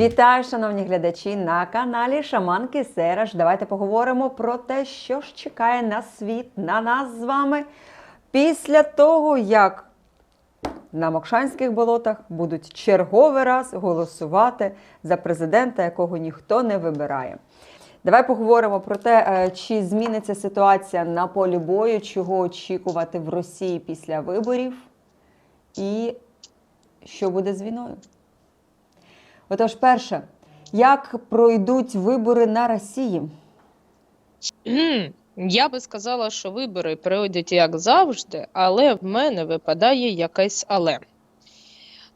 Вітаю, шановні глядачі на каналі Шаманки Сераж. Давайте поговоримо про те, що ж чекає на світ, на нас з вами після того, як на Мокшанських болотах будуть черговий раз голосувати за президента, якого ніхто не вибирає. Давай поговоримо про те, е, чи зміниться ситуація на полі бою, чого очікувати в Росії після виборів, і що буде з війною. Отож, перше, як пройдуть вибори на Росії? Я би сказала, що вибори пройдуть як завжди, але в мене випадає якесь але.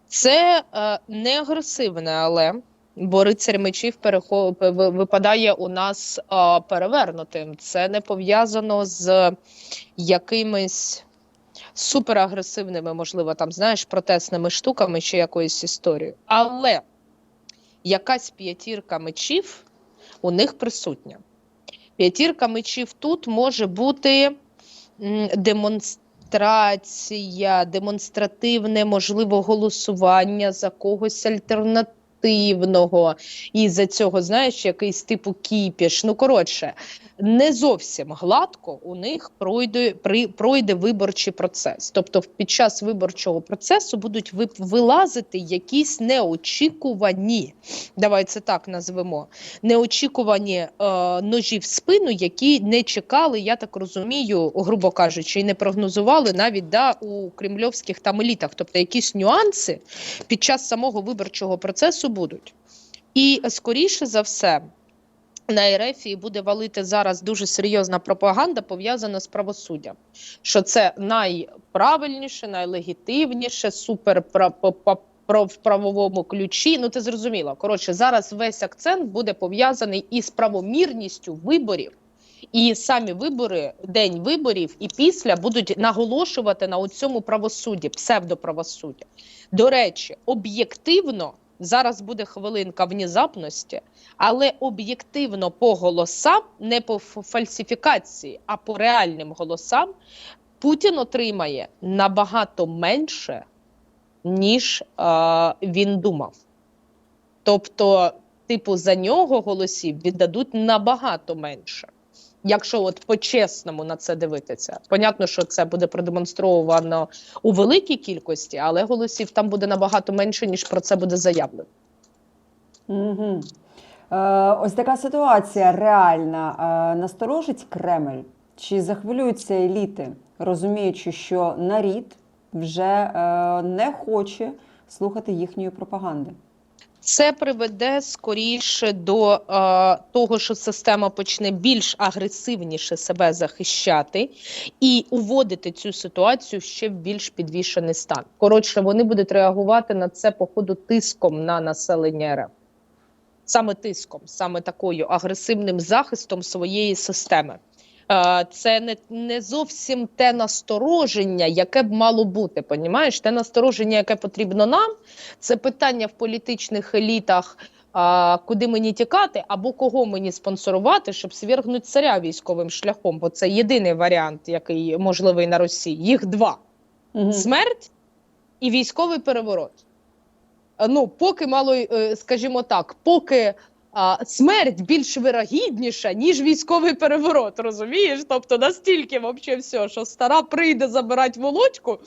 Це е, не агресивне але, бо рицарь мечів перехо... ви- ви- випадає у нас е, перевернутим. Це не пов'язано з якимись суперагресивними, можливо, там, знаєш, протестними штуками чи якоюсь історією. Але якась п'ятірка мечів у них присутня. П'ятірка мечів тут може бути демонстрація, демонстративне, можливо, голосування за когось альтернативного. І за цього, знаєш, якийсь типу кіпіш. Ну, коротше, не зовсім гладко у них пройде, при, пройде виборчий процес. Тобто, під час виборчого процесу будуть ви- вилазити якісь неочікувані, давай це так назвемо, неочікувані е, ножі в спину, які не чекали, я так розумію, грубо кажучи, і не прогнозували навіть да, у кремльовських там елітах. Тобто якісь нюанси під час самого виборчого процесу будуть. І скоріше за все. На Ерефії буде валити зараз дуже серйозна пропаганда, пов'язана з правосуддям. Що це найправильніше, найлегітимніше, супер в правовому ключі. Ну ти зрозуміла. Коротше, зараз весь акцент буде пов'язаний із правомірністю виборів. І самі вибори, день виборів і після будуть наголошувати на цьому правосудді, псевдоправосуддя. До речі, об'єктивно зараз буде хвилинка внезапності, але об'єктивно по голосам, не по фальсифікації, а по реальним голосам, Путін отримає набагато менше, ніж е, він думав. Тобто, типу, за нього голосів віддадуть набагато менше. Якщо от по-чесному на це дивитися, понятно, що це буде продемонстровано у великій кількості, але голосів там буде набагато менше, ніж про це буде заявлено. Угу. Е, ось така ситуація реальна. Е, насторожить Кремль? Чи захвилюються еліти, розуміючи, що нарід вже е, не хоче слухати їхньої пропаганди? Це приведе скоріше до е, того, що система почне більш агресивніше себе захищати і уводити цю ситуацію ще в більш підвішений стан. Коротше, вони будуть реагувати на це по ходу тиском на населення РФ. Саме тиском, саме такою агресивним захистом своєї системи. Це не, не зовсім те настороження, яке б мало бути. Понімаєш? Те настороження, яке потрібно нам, це питання в політичних елітах, а, куди мені тікати, або кого мені спонсорувати, щоб свергнути царя військовим шляхом. Бо це єдиний варіант, який можливий на Росії. Їх два: Угу. смерть і військовий переворот. Ну, поки мало, е, скажімо так, поки. Смерть більш вирогідніша, ніж військовий переворот, розумієш? Тобто настільки вообще все, що стара прийде забирати володьку,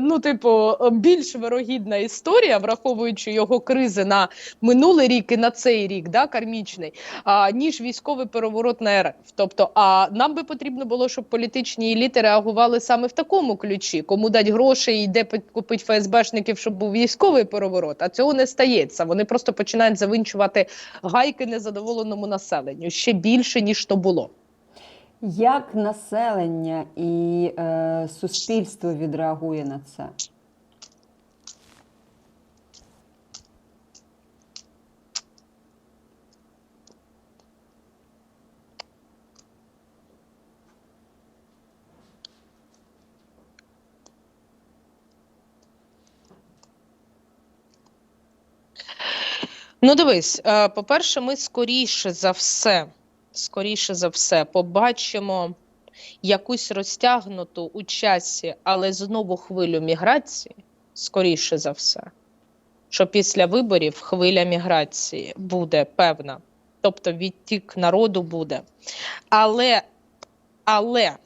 ну, типу, більш вирогідна історія, враховуючи його кризи на минулий рік і на цей рік, да, кармічний, а, ніж військовий переворот на РФ. Тобто, а нам би потрібно було, щоб політичні еліти реагували саме в такому ключі, кому дать гроші і де купити ФСБшників, щоб був військовий переворот. А цього не стається. Вони просто починають завинчувати гайки незадоволеному населенню ще більше ніж то було. Як населення і е, суспільство відреагує на це? Ну, дивись, е, по-перше, ми скоріше за все, скоріше за все, побачимо якусь розтягнуту у часі, але знову хвилю міграції, скоріше за все. що після виборів хвиля міграції буде певна, тобто відтік народу буде. Але, але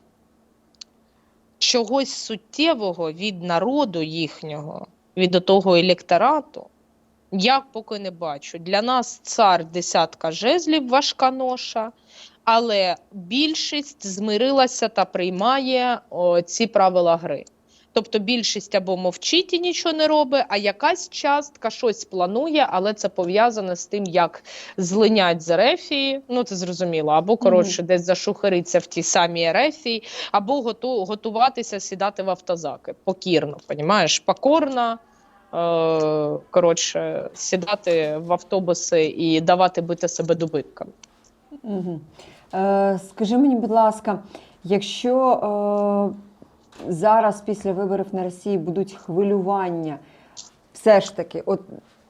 чогось суттєвого від народу їхнього, від того електорату, я поки не бачу. Для нас цар десятка жезлів важка ноша, але більшість змирилася та приймає о, ці правила гри. Тобто більшість або мовчить і нічого не робить, а якась частка щось планує, але це пов'язане з тим, як злинять з Ерефії, ну це зрозуміло, або коротше десь зашухариться в тій самій Ерефії, або готу, готуватися сідати в автозаки. Покірно, понімаєш? Покорно, е, коротше, сідати в автобуси і давати бити себе добитками. Угу. Е, скажи мені, будь ласка, якщо е, зараз після виборів на Росії будуть хвилювання, все ж таки, от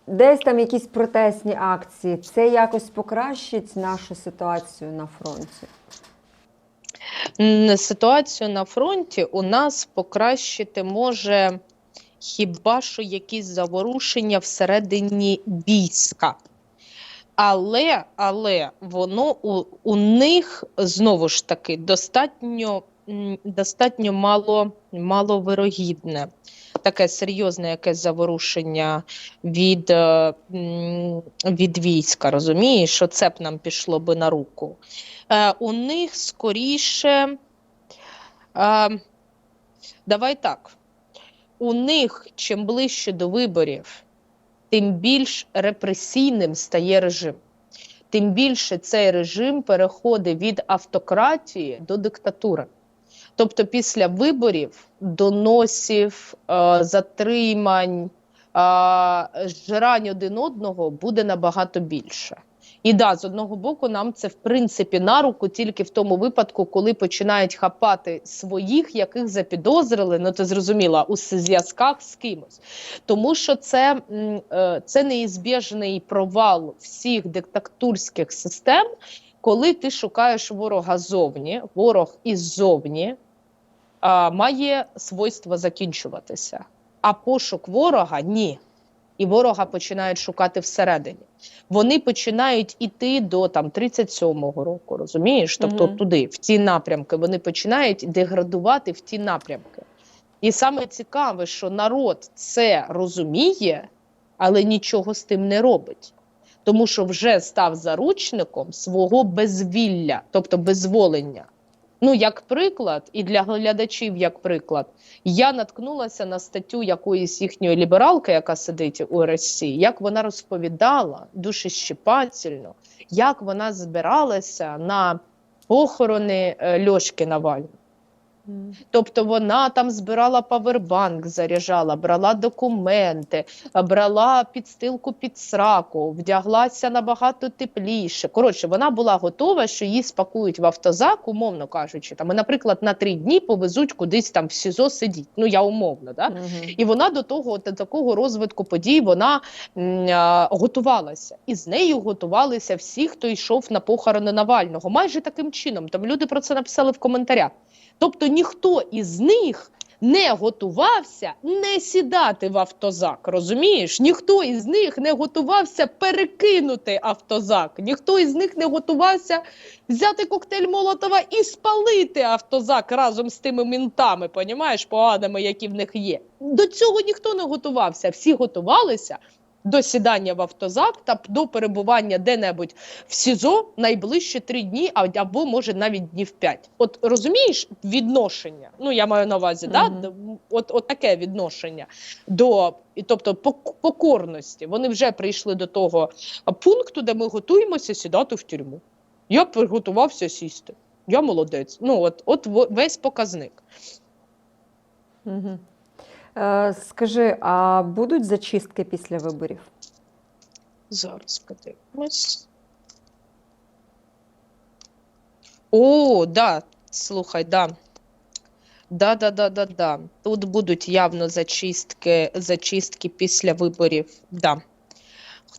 десь там якісь протестні акції, це якось покращить нашу ситуацію на фронті? Ситуацію на фронті у нас покращити може хіба що якісь заворушення всередині війська. Але, але воно у, у них знову ж таки достатньо, достатньо мало, маловирогідне. Таке серйозне якесь заворушення від, е, від війська, розумієш, що це б нам пішло би на руку. Е, у них скоріше. Е, давай так. У них чим ближче до виборів, тим більш репресійним стає режим. Тим більше цей режим переходить від автократії до диктатури. Тобто, після виборів, доносів, е, затримань, е, жрань один одного буде набагато більше. І да, з одного боку, нам це в принципі на руку тільки в тому випадку, коли починають хапати своїх, яких запідозрили, ну ти зрозуміла, у зв'язках з кимось. Тому що це, е, це неізбіжний провал всіх диктатурських систем, коли ти шукаєш ворога зовні, ворог іззовні має свойство закінчуватися. А пошук ворога ні. І ворога починають шукати всередині. Вони починають іти до там 37-го року, розумієш? Тобто Мгм. туди, в ті напрямки, вони починають деградувати в ті напрямки. І саме цікаве, що народ це розуміє, але нічого з тим не робить. Тому що вже став заручником свого безвілля, тобто безволення. Ну, як приклад, і для глядачів, як приклад, я наткнулася на статтю якоїсь їхньої лібералки, яка сидить у Росії, як вона розповідала душещипательно, як вона збиралася на похорони е, Льошки Навального. Тобто вона там збирала павербанк, заряджала, брала документи, брала підстилку під сраку, вдяглася набагато тепліше. Коротше, вона була готова, що її спакують в автозак, умовно кажучи, там, і, наприклад, на три дні повезуть кудись там в СІЗО сидіть. Ну я умовно, да? Мгм. І вона до того до такого розвитку подій вона м, а, готувалася. І з нею готувалися всі, хто йшов на похорони Навального. Майже таким чином. Там люди про це написали в коментарях. Тобто ніхто із них не готувався не сідати в автозак. Розумієш? Ніхто із них не готувався перекинути автозак. Ніхто із них не готувався взяти коктейль Молотова і спалити автозак разом з тими мінтами, понімаєш, поганими, які в них є. До цього ніхто не готувався. Всі готувалися до сідання в автозак та до перебування де-небудь в СІЗО найближчі три дні, або може навіть днів п'ять. От розумієш відношення? Ну я маю на увазі, да? Мгм. Д- от, от таке відношення до і тобто пок- покорності. Вони вже прийшли до того пункту, де ми готуємося сідати в тюрму. Я приготувався сісти. Я молодець. Ну от, от весь показник. Мгм. Е, скажи, а будуть зачистки після виборів? Зараз подивимось. О, да, слухай, да. Да, да, да, да, да. Тут будуть явно зачистки, зачистки після виборів. Да.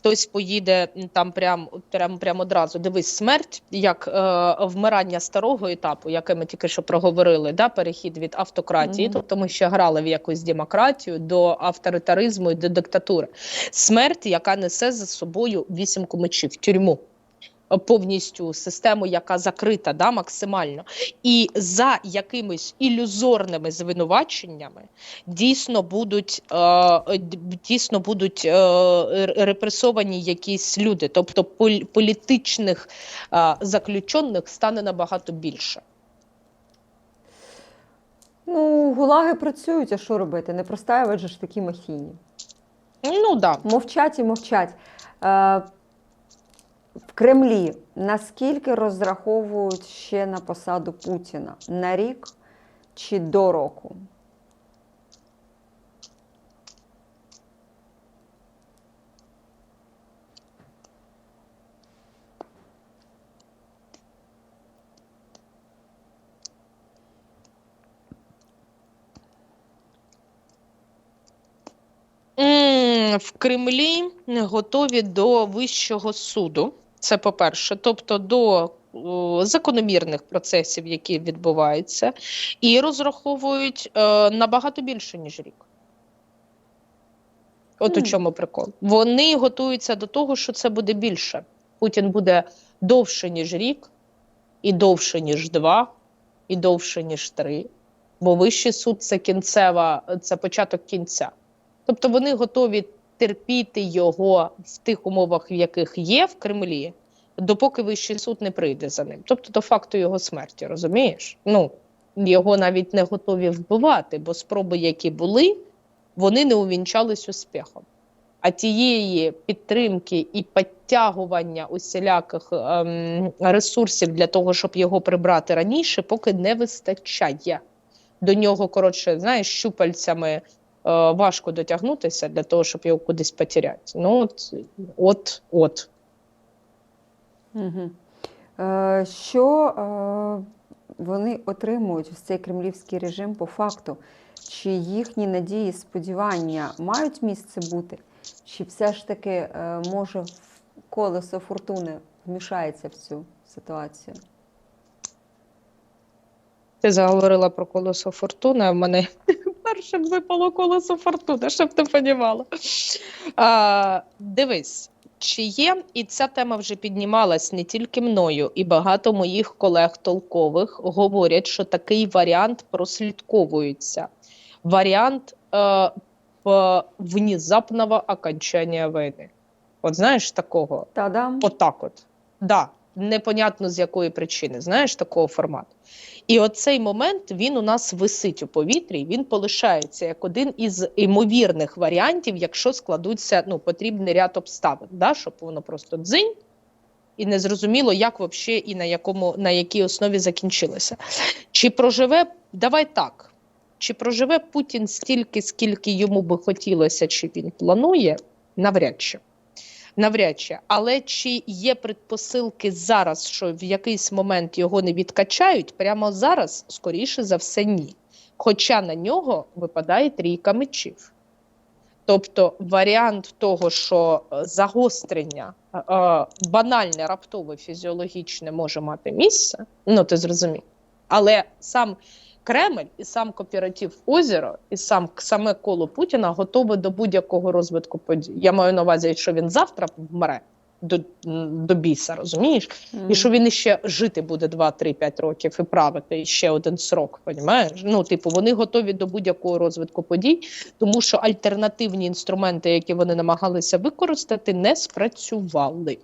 Хтось поїде там прям, прям, прям одразу. Дивись, смерть як е, вмирання старого етапу, яке ми тільки що проговорили, да, перехід від автократії, Мгм. тобто ми ще грали в якусь демократію до авторитаризму і до диктатури. Смерть, яка несе за собою вісімку мечів, тюрму. Повністю систему, яка закрита, да, максимально, і за якимись ілюзорними звинуваченнями дійсно будуть е, дійсно будуть е, репресовані якісь люди, тобто політичних е, заключених стане набагато більше. Ну, гулаги працюють, а що робити? Не простаювати же ж такі махіні. Ну да. Мовчать і мовчать. Е, Кремлі наскільки розраховують ще на посаду Путіна? На рік чи до року? В Кремлі готові до вищого суду. Це по-перше, тобто до закономірних процесів, які відбуваються, і розраховують е, набагато більше, ніж рік. От у чому прикол. Вони готуються до того, що це буде більше. Путін буде довше, ніж рік, і довше, ніж два, і довше, ніж три. Бо вищий суд це кінцева, це початок кінця. Тобто вони готові терпіти його в тих умовах, в яких є в Кремлі, допоки вищий суд не прийде за ним. Тобто до факту його смерті, розумієш? Ну його навіть не готові вбивати, бо спроби, які були, вони не увінчались успіхом. А тієї підтримки і підтягування усіляких ем, ресурсів для того, щоб його прибрати раніше, поки не вистачає. До нього, коротше, знаєш, щупальцями важко дотягнутися для того, щоб його кудись потеряти. Ну, от, от, от. Угу. Е, що е, вони отримують в цей кремлівський режим по факту? Чи їхні надії, сподівання мають місце бути? Чи все ж таки е, може колесо фортуни вмішається в цю ситуацію? Ти заговорила про колесо фортуни, а в мене першим випало колесо фортуни, щоб ти понімала. А, дивись, чи є, і ця тема вже піднімалась не тільки мною, і багато моїх колег толкових говорять, що такий варіант прослідковується. Варіант е, внезапного окончання війни. От знаєш такого? Та-дам! Отак от. Да, непонятно з якої причини, знаєш, такого формату. І оцей момент він у нас висить у повітрі, він полишається як один із ймовірних варіантів, якщо складуться ну, потрібний ряд обставин, да, щоб воно просто дзинь, і не зрозуміло, як вообще і на якому на якій основі закінчилося. Чи проживе, давай так. Чи проживе Путін стільки, скільки йому би хотілося, чи він планує, навряд чи. Навряд чи. Але чи є предпосилки зараз, що в якийсь момент його не відкачають? Прямо зараз, скоріше за все, ні. Хоча на нього випадає трійка мечів. Тобто варіант того, що е, загострення е, е, банальне, раптове, фізіологічне може мати місце, ну ти зрозумів. Але сам Кремль і сам кооператив Озеро, і сам саме коло Путіна готове до будь-якого розвитку подій. Я маю на увазі, що він завтра вмре до, до біса, розумієш? І що він іще жити буде 2-3-5 років і правити ще один срок, понімаєш? Ну, типу, вони готові до будь-якого розвитку подій, тому що альтернативні інструменти, які вони намагалися використати, не спрацювали.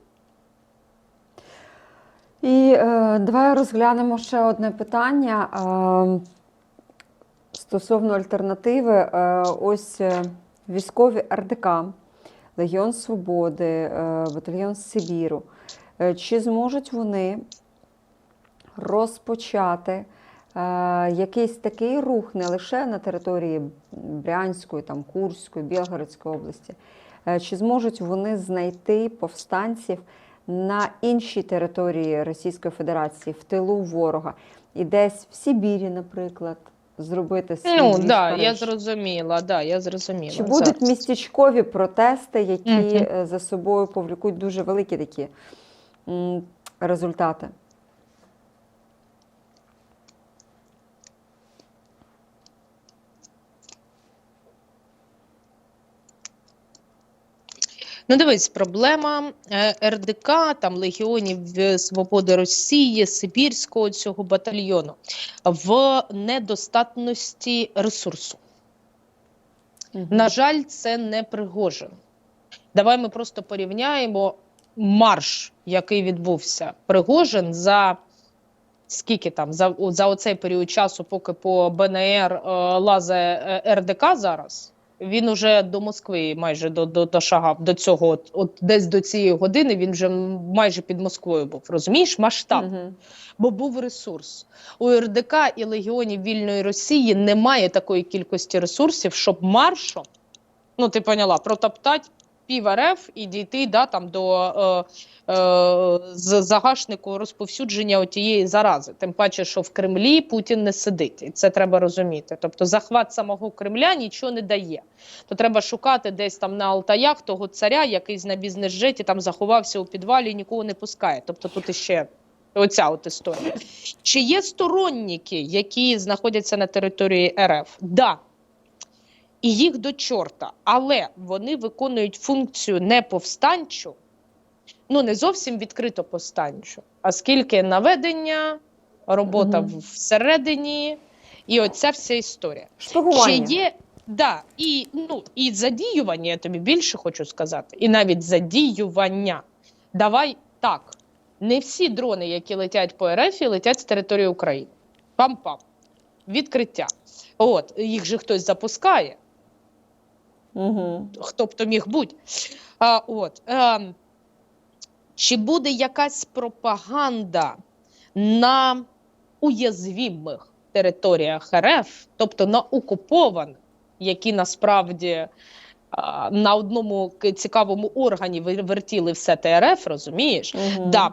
І е, давай розглянемо ще одне питання е, стосовно альтернативи. Е, ось е, військові РДК, Легіон Свободи, е, батальйон Сибіру. Е, чи зможуть вони розпочати е, якийсь такий рух не лише на території Брянської, там, Курської, Білгородської області? Е, чи зможуть вони знайти повстанців? На іншій території Російської Федерації, в тилу ворога, і десь в Сибірі, наприклад, зробити свій Ну, да, я зрозуміла, да, я зрозуміла. Чи будуть зараз. містечкові протести, які е, за собою повлікуть дуже великі такі результати? Ну, дивись, проблема е, РДК, там легіонів е, Свободи Росії, Сибірського цього батальйону в недостатності ресурсу. На жаль, це не Пригожин. Давай ми просто порівняємо марш, який відбувся. Пригожин за скільки там за, за оцей період часу, поки по БНР е, лазе е, РДК зараз. Він уже до Москви майже до, до, дошагав до цього. От, от десь до цієї години він вже майже під Москвою був. Розумієш, масштаб Мгм. бо був ресурс. У РДК і Легіонів Вільної Росії немає такої кількості ресурсів, щоб маршом, ну ти поняла, протоптати пів РФ і дійти да, там, до е, е, загашнику розповсюдження тієї зарази. Тим паче, що в Кремлі Путін не сидить, і це треба розуміти. Тобто захват самого Кремля нічого не дає. То треба шукати десь там на Алтаях того царя, який на бізнес-джеті там заховався у підвалі і нікого не пускає. Тобто тут іще Оця от історія. Чи є сторонники, які знаходяться на території РФ? Да. І їх до чорта, але вони виконують функцію не повстанчу, ну не зовсім відкрито повстанчу, а скільки наведення, робота в- всередині, і оця вся історія. Шпигування. Чи є да, і, ну, і задіювання, я тобі більше хочу сказати, і навіть задіювання. Давай так. Не всі дрони, які летять по РФ, летять з території України. Пам-пам. Відкриття. От, їх же хтось запускає, Угу. хто б то міг бути. А, от, ем, чи буде якась пропаганда на уязвимих територіях РФ, тобто на окупованих, які насправді а, на одному цікавому органі вертіли все ТРФ, розумієш? Угу. Да,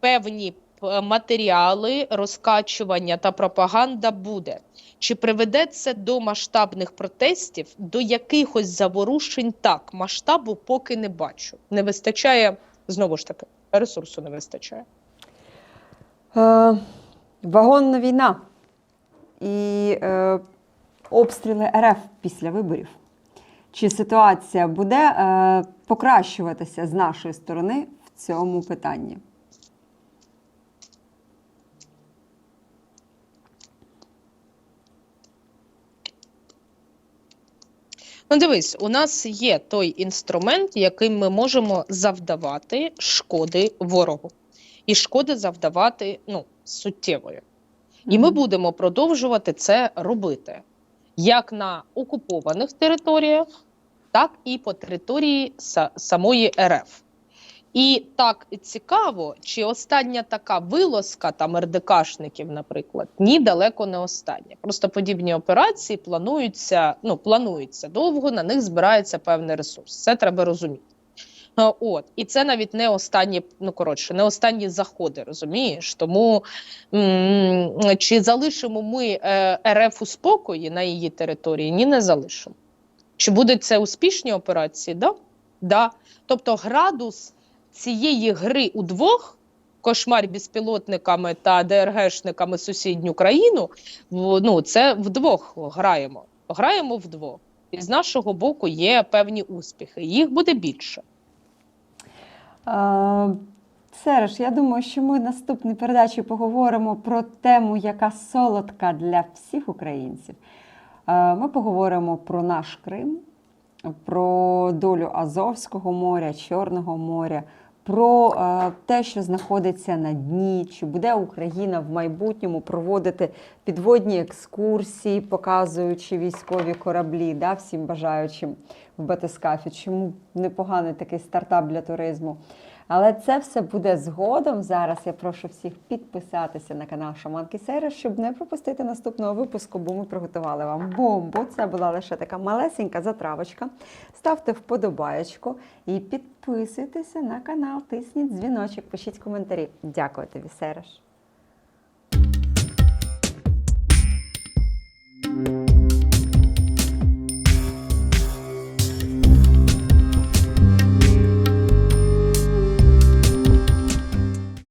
певні матеріали, розкачування та пропаганда буде. Чи приведе це до масштабних протестів, до якихось заворушень? Так, масштабу поки не бачу. Не вистачає, знову ж таки, ресурсу не вистачає. Е, вагонна війна і е, обстріли РФ після виборів. Чи ситуація буде е, покращуватися з нашої сторони в цьому питанні? Ну, дивись, у нас є той інструмент, яким ми можемо завдавати шкоди ворогу. І шкоди завдавати ну, суттєвою. І ми будемо продовжувати це робити як на окупованих територіях, так і по території самої РФ. І так цікаво, чи остання така вилазка там РДКшників, наприклад, ні, далеко не остання. Просто подібні операції плануються, ну плануються довго, на них збирається певний ресурс. Це треба розуміти. От і це навіть не останні, ну коротше, не останні заходи, розумієш? Тому м, чи залишимо ми е, РФ у спокої на її території? Ні, не залишимо. Чи будуть це успішні операції? Да? Да. Тобто градус цієї гри удвох, кошмар безпілотниками та ДРГшниками сусідню країну, ну це вдвох граємо. Граємо вдвох. І з нашого боку є певні успіхи. Їх буде більше. Е, Сереж, я думаю, що ми в наступній передачі поговоримо про тему, яка солодка для всіх українців. Ми поговоримо про наш Крим, про долю Азовського моря, Чорного моря, про е, те, що знаходиться на дні, чи буде Україна в майбутньому проводити підводні екскурсії, показуючи військові кораблі, да, всім бажаючим в батискафі. Чому непоганий такий стартап для туризму? Але це все буде згодом. Зараз я прошу всіх підписатися на канал Шаманки Сера, щоб не пропустити наступного випуску, бо ми приготували вам бомбу. Це була лише така малесенька затравочка. Ставте вподобаєчку і Підписуйтеся на канал, тисніть дзвіночок, пишіть коментарі. Дякую тобі, Сереж!